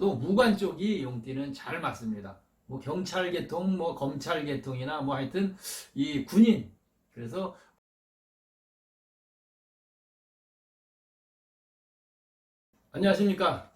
그중에서도 무관 쪽이 용띠는 잘 맞습니다. 뭐 경찰 계통, 뭐 검찰 계통이나 뭐 하여튼 이 군인 그래서 안녕하십니까.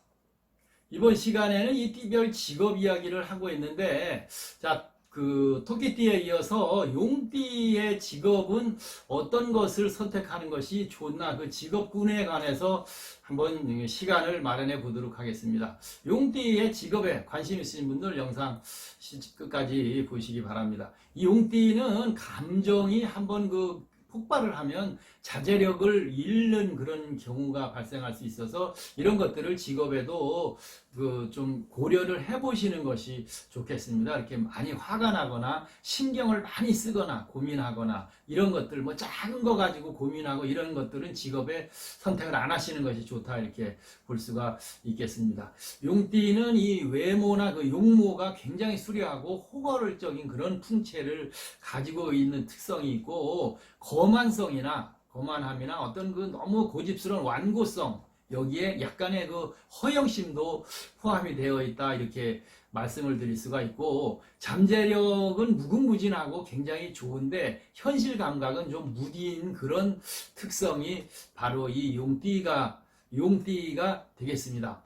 이번 시간에는 이 띠별 직업 이야기를 하고 있는데, 자, 그 토끼띠에 이어서 용띠의 직업은 어떤 것을 선택하는 것이 좋나 그 직업군에 관해서 한번 시간을 마련해 보도록 하겠습니다. 용띠의 직업에 관심 있으신 분들 영상 시- 끝까지 보시기 바랍니다. 이 용띠는 감정이 한번 그 폭발을 하면 자제력을 잃는 그런 경우가 발생할 수 있어서 이런 것들을 직업에도 그 좀 고려를 해보시는 것이 좋겠습니다. 이렇게 많이 화가 나거나 신경을 많이 쓰거나 고민하거나 이런 것들 뭐 작은 거 가지고 고민하고 이런 것들은 직업에 선택을 안 하시는 것이 좋다 이렇게 볼 수가 있겠습니다. 용띠는 이 외모나 그 용모가 굉장히 수려하고 호거를적인 그런 풍채를 가지고 있는 특성이 있고 거만성이나 거만함이나 어떤 그 너무 고집스러운 완고성 여기에 약간의 그 허영심도 포함이 되어 있다 이렇게 말씀을 드릴 수가 있고 잠재력은 무궁무진하고 굉장히 좋은데 현실 감각은 좀 무딘 그런 특성이 바로 이 용띠가 용띠가 되겠습니다.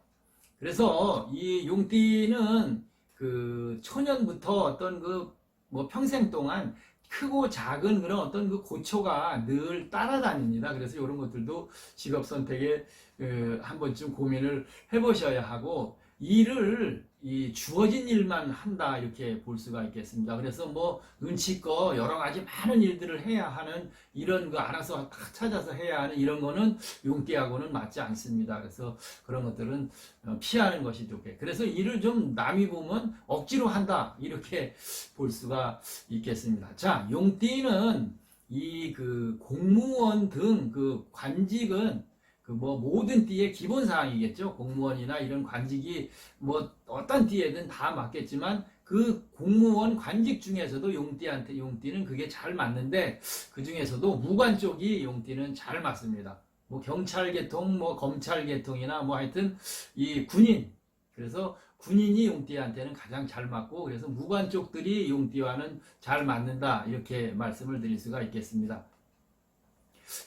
그래서 이 용띠는 그 초년부터 어떤 그 뭐 평생 동안 크고 작은 그런 어떤 그 고초가 늘 따라다닙니다. 그래서 이런 것들도 직업 선택에 그, 한 번쯤 고민을 해보셔야 하고 일을 이 주어진 일만 한다 이렇게 볼 수가 있겠습니다. 그래서 뭐 눈치껏 여러 가지 많은 일들을 해야 하는 이런 거 알아서 다 찾아서 해야 하는 이런 거는 용띠하고는 맞지 않습니다. 그래서 그런 것들은 어, 피하는 것이 좋게. 그래서 일을 좀 남이 보면 억지로 한다 이렇게 볼 수가 있겠습니다. 자, 용띠는 이 그 공무원 등 그 관직은 그 뭐 모든 띠의 기본 사항이겠죠. 공무원이나 이런 관직이 뭐 어떤 띠에든 다 맞겠지만 그 공무원 관직 중에서도 용띠한테 용띠는 그게 잘 맞는데 그 중에서도 무관 쪽이 용띠는 잘 맞습니다. 뭐 경찰 계통, 뭐 검찰 계통이나 뭐 하여튼 이 군인 그래서 군인이 용띠한테는 가장 잘 맞고 그래서 무관 쪽들이 용띠와는 잘 맞는다 이렇게 말씀을 드릴 수가 있겠습니다.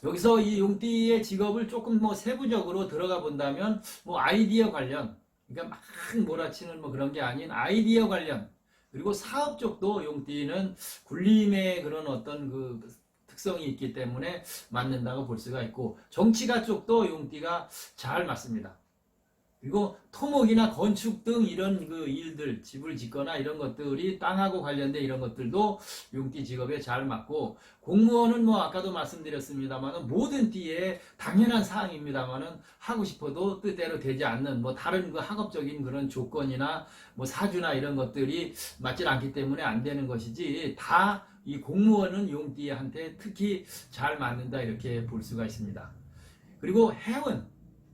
여기서 이 용띠의 직업을 조금 뭐 세부적으로 들어가 본다면 뭐 아이디어 관련 그러니까 막 몰아치는 뭐 그런 게 아닌 아이디어 관련 그리고 사업 쪽도 용띠는 굴림의 그런 어떤 그 특성이 있기 때문에 맞는다고 볼 수가 있고 정치가 쪽도 용띠가 잘 맞습니다. 그리고 토목이나 건축 등 이런 그 일들, 집을 짓거나 이런 것들이 땅하고 관련된 이런 것들도 용띠 직업에 잘 맞고 공무원은 뭐 아까도 말씀드렸습니다만은 모든 띠에 당연한 사항입니다만은 하고 싶어도 뜻대로 되지 않는 뭐 다른 그 학업적인 그런 조건이나 뭐 사주나 이런 것들이 맞질 않기 때문에 안 되는 것이지 다 이 공무원은 용띠한테 특히 잘 맞는다 이렇게 볼 수가 있습니다. 그리고 해운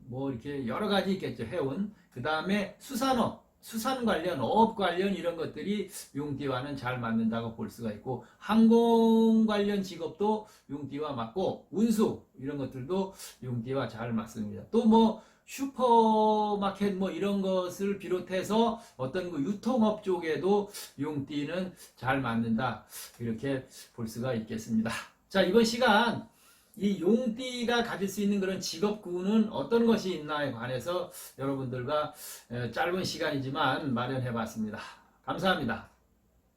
뭐 이렇게 여러 가지 있겠죠. 해운. 그 다음에 수산업, 수산 관련, 어업 관련 이런 것들이 용띠와는 잘 맞는다고 볼 수가 있고 항공 관련 직업도 용띠와 맞고 운수 이런 것들도 용띠와 잘 맞습니다. 또 뭐 슈퍼마켓 뭐 이런 것을 비롯해서 어떤 그 유통업 쪽에도 용띠는 잘 맞는다 이렇게 볼 수가 있겠습니다. 자 이번 시간 이 용띠가 가질 수 있는 그런 직업군은 어떤 것이 있나에 관해서 여러분들과 에, 짧은 시간이지만 마련해 봤습니다. 감사합니다.